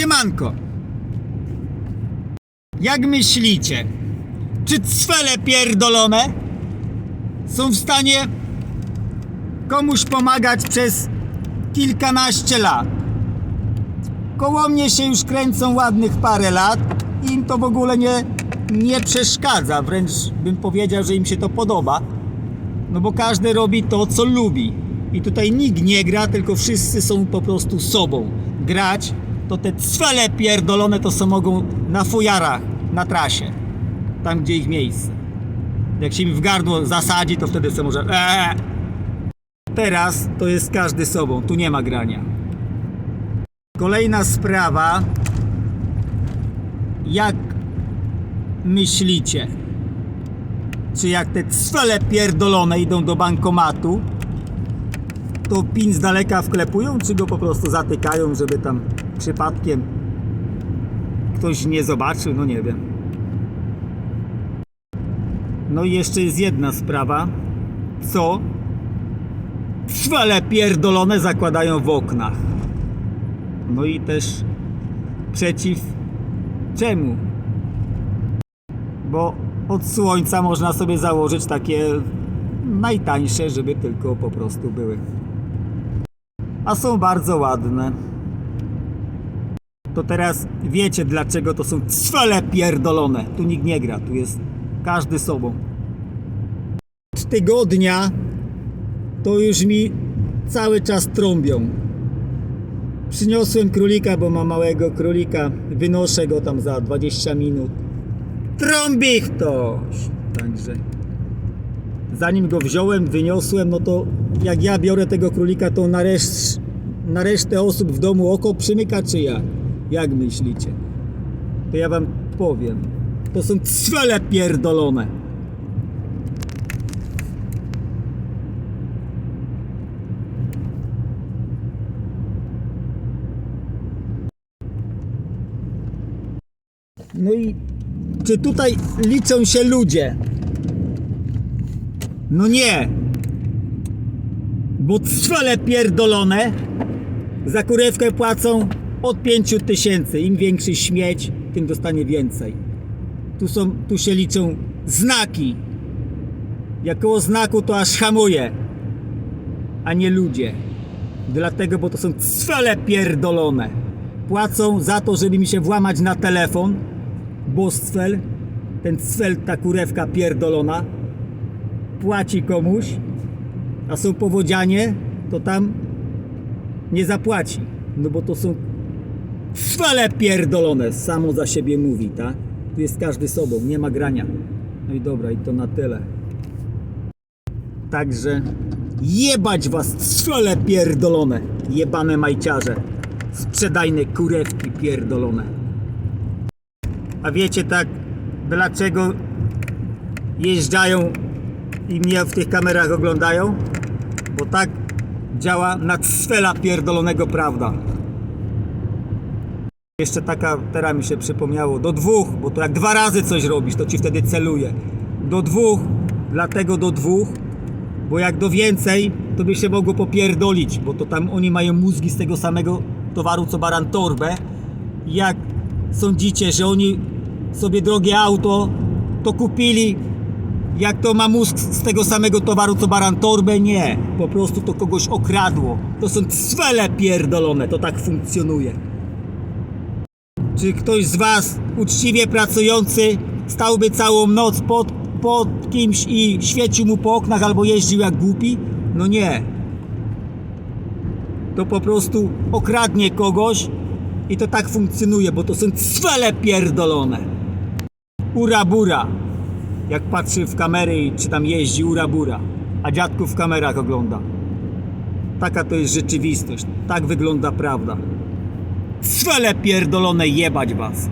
Siemanko. Jak myślicie, czy cwele pierdolone są w stanie komuś pomagać przez kilkanaście lat? Koło mnie się już kręcą ładnych parę lat i im to w ogóle nie, nie przeszkadza, wręcz bym powiedział, że im się to podoba. No bo każdy robi to, co lubi. I tutaj nikt nie gra, tylko wszyscy są po prostu sobą. Grać to te cwele pierdolone to są mogą na fujarach, na trasie. Tam, gdzie ich miejsce. Jak się im w gardło zasadzi, to wtedy sobie może eee. Teraz to jest każdy sobą, tu nie ma grania. Kolejna sprawa. Jak myślicie? Czy jak te cwele pierdolone idą do bankomatu, to pin z daleka wklepują, czy go po prostu zatykają, żeby tam przypadkiem ktoś nie zobaczył? No nie wiem. No i jeszcze jest jedna sprawa. Co cwele pierdolone zakładają w oknach? No i też przeciw czemu? Bo od słońca można sobie założyć takie najtańsze, żeby tylko po prostu były. A są bardzo ładne. To teraz wiecie dlaczego to są cwele pierdolone. Tu nikt nie gra, tu jest każdy sobą. Od tygodnia to już mi cały czas trąbią. Przyniosłem królika, bo mam małego królika. Wynoszę go tam za 20 minut. Trąbi ktoś! Także zanim go wziąłem, wyniosłem, no to jak ja biorę tego królika, to na, reszt, na resztę osób w domu oko przymyka, czy jak? Jak myślicie? To ja wam powiem. To są cwele pierdolone. No i czy tutaj liczą się ludzie? No nie. Bo cwele pierdolone za kurewkę płacą od 5 tysięcy. Im większy śmieć, tym dostanie więcej. Tu, są, tu się liczą znaki. Jak koło znaku to aż hamuje, a nie ludzie. Dlatego, bo to są cwele pierdolone. Płacą za to, żeby mi się włamać na telefon, bo cwel, ten cwel, ta kurewka pierdolona, płaci komuś, a są powodzianie, to tam nie zapłaci. No bo to są cwele pierdolone, samo za siebie mówi, tak? Tu jest każdy sobą, nie ma grania. No i dobra, i to na tyle. Także jebać was cwele pierdolone, jebane majciarze, sprzedajne kurewki pierdolone. A wiecie tak, dlaczego jeżdżają i mnie w tych kamerach oglądają? Bo tak działa nadzwela pierdolonego prawda. Jeszcze taka, teraz mi się przypomniało, do dwóch, bo to jak dwa razy coś robisz, to ci wtedy celuje. Do dwóch, dlatego do dwóch, bo jak do więcej, to by się mogło popierdolić, bo to tam oni mają mózgi z tego samego towaru co baran torbę. Jak sądzicie, że oni sobie drogie auto to kupili, jak to ma mózg z tego samego towaru co baran torbę? Nie, po prostu to kogoś okradło. To są cwele pierdolone, to tak funkcjonuje. Czy ktoś z Was, uczciwie pracujący, stałby całą noc pod, pod kimś i świecił mu po oknach albo jeździł jak głupi? No nie. To po prostu okradnie kogoś i to tak funkcjonuje, bo to są cwele pierdolone. Ura bura. Jak patrzy w kamery i czy tam jeździ ura bura, a dziadków w kamerach ogląda. Taka to jest rzeczywistość. Tak wygląda prawda. Cwele pierdolone jebać was.